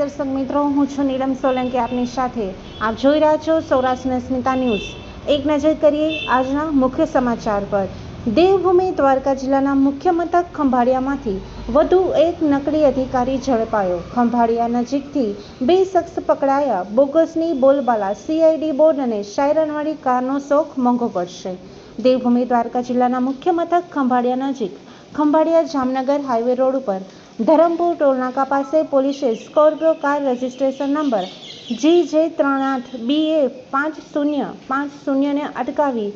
દર્શક મિત્રો, હું છું નીલમ સોલંકી આપની સાથે. આપ જોઈ રહ્યા છો સૌરાષ્ટ્રની સ્મિતા ન્યૂઝ. એક નજર કરીએ આજના મુખ્ય સમાચાર પર. દેવભૂમિ દ્વારકા જિલ્લાના મુખ્ય મથક ખંભાળિયામાંથી વધુ એક નકલી અધિકારી ઝડપાયો. ખંભાળિયા નજીકથી બે શખ્સ પકડાયા. બોગસની બોલબાલા સીઆઈડી બોર્ડ અને શાયરનવાળી કારનો શોખ મોંઘો પડશે. દેવભૂમિ દ્વારકા જિલ્લાના મુખ્ય મથક ખંભાળિયા નજીક ખંભાળિયા જામનગર હાઈવે રોડ ઉપર ધરમપુર ટોલનાકા પાસે પોલીસે Scorpio car registration number G J ત્રણ આઠ બી એ પાંચ શૂન્ય પાંચ શૂન્યને અટકાવી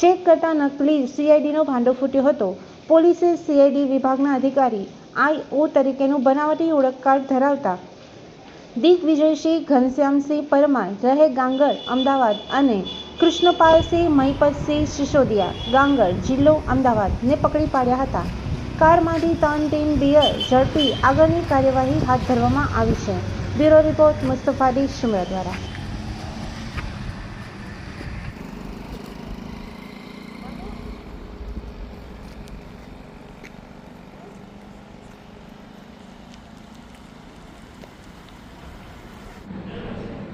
ચેક કરતા નકલી સીઆઈડીનો ભાંડો ફૂટ્યો હતો. પોલીસે સીઆઈડી વિભાગના અધિકારી આઈ ઓ તરીકેનું બનાવટી ઓળખ કાર્ડ ધરાવતા દિગ્વિજયસિંહ ઘનશ્યામસિંહ પરમાર રહે ગાંગર, અમદાવાદ અને કૃષ્ણપાલસિંહ, મહિપતસિંહ, સિસોદિયા, ગાંગર, જિલ્લો અમદાવાદને પકડી પાડ્યા હતા. કારમાંથી ત્રણ ટીમ બિયર ઝડપી આગળની કાર્યવાહી હાથ ધરવામાં આવી છે. બ્યુરો રિપોર્ટ મુસ્તફાડી શિમરા દ્વારા.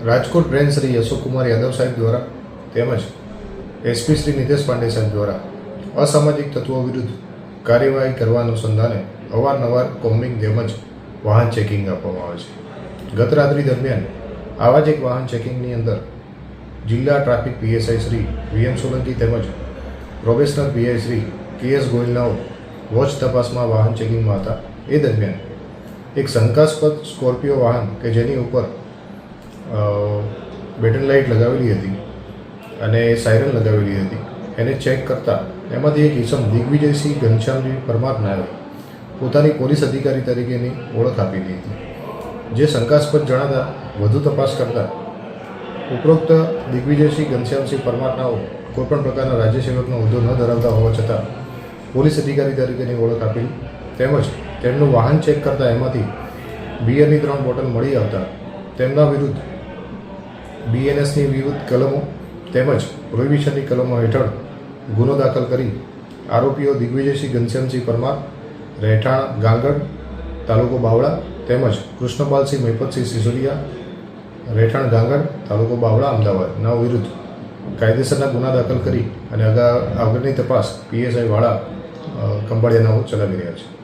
રાજકોટ બ્રેન્ચ શ્રી અશોકકુમાર યાદવ સાહેબ દ્વારા તેમજ એસપી શ્રી નિતેશ પાંડે દ્વારા અસામાજિક તત્વો વિરુદ્ધ કાર્યવાહી કરવા અનુસંધાને અવારનવાર કોમ્બિંગ તેમજ વાહન ચેકિંગ આપવામાં આવે છે. ગત રાત્રિ દરમિયાન આવા જ એક વાહન ચેકિંગની અંદર જિલ્લા traffic PSI Shri VM Solanki તેમજ પ્રોબેશનર પીઆઈ શ્રી કે એસ ગોયલનાઓ વોચ તપાસમાં વાહન ચેકિંગમાં હતા. એ દરમિયાન એક શંકાસ્પદ સ્કોર્પિયો વાહન કે જેની ઉપર બેટન લાઇટ લગાવેલી હતી. અને સાયરન લગાવેલી હતી. એને ચેક કરતા એમાંથી એક ઈસમ દિગ્વિજયસિંહ ઘનશ્યામજી પરમાર પોતાની પોલીસ અધિકારી તરીકેની ઓળખ આપેલી હતી. જે શંકાસ્પદ જણાતા વધુ તપાસ કરતા ઉપરોક્ત દિગ્વિજયસિંહ ઘનશ્યામસિંહ પરમાત્માઓ કોઈપણ પ્રકારના રાજ્ય સેવકનો હોદ્દો ન ધરાવતા હોવા છતાં પોલીસ અધિકારી તરીકેની ઓળખ આપેલી તેમજ તેમનું વાહન ચેક કરતા એમાંથી બિયરની ત્રણ બોટલ મળી આવતા તેમના વિરુદ્ધ બીએનએસની વિરુદ્ધ કલમો તેમજ પ્રોહિબિશનની કલમો હેઠળ ગુનો દાખલ કરી આરોપીઓ દિગ્વિજયસિંહ ઘનશ્યામસિંહ પરમાર, રહેઠાણ ગાંગડ, તાલુકો બાવળા તેમજ કૃષ્ણપાલસિંહ મહિપતસિંહ સિસોદિયા, રહેઠાણ ગાંગડ, તાલુકો બાવળા અમદાવાદના વિરુદ્ધ કાયદેસરના ગુના દાખલ કરી અને અગા આગળની તપાસ પીએસઆઈ વાળા કંબાળિયાનાઓ ચલાવી રહ્યા છે.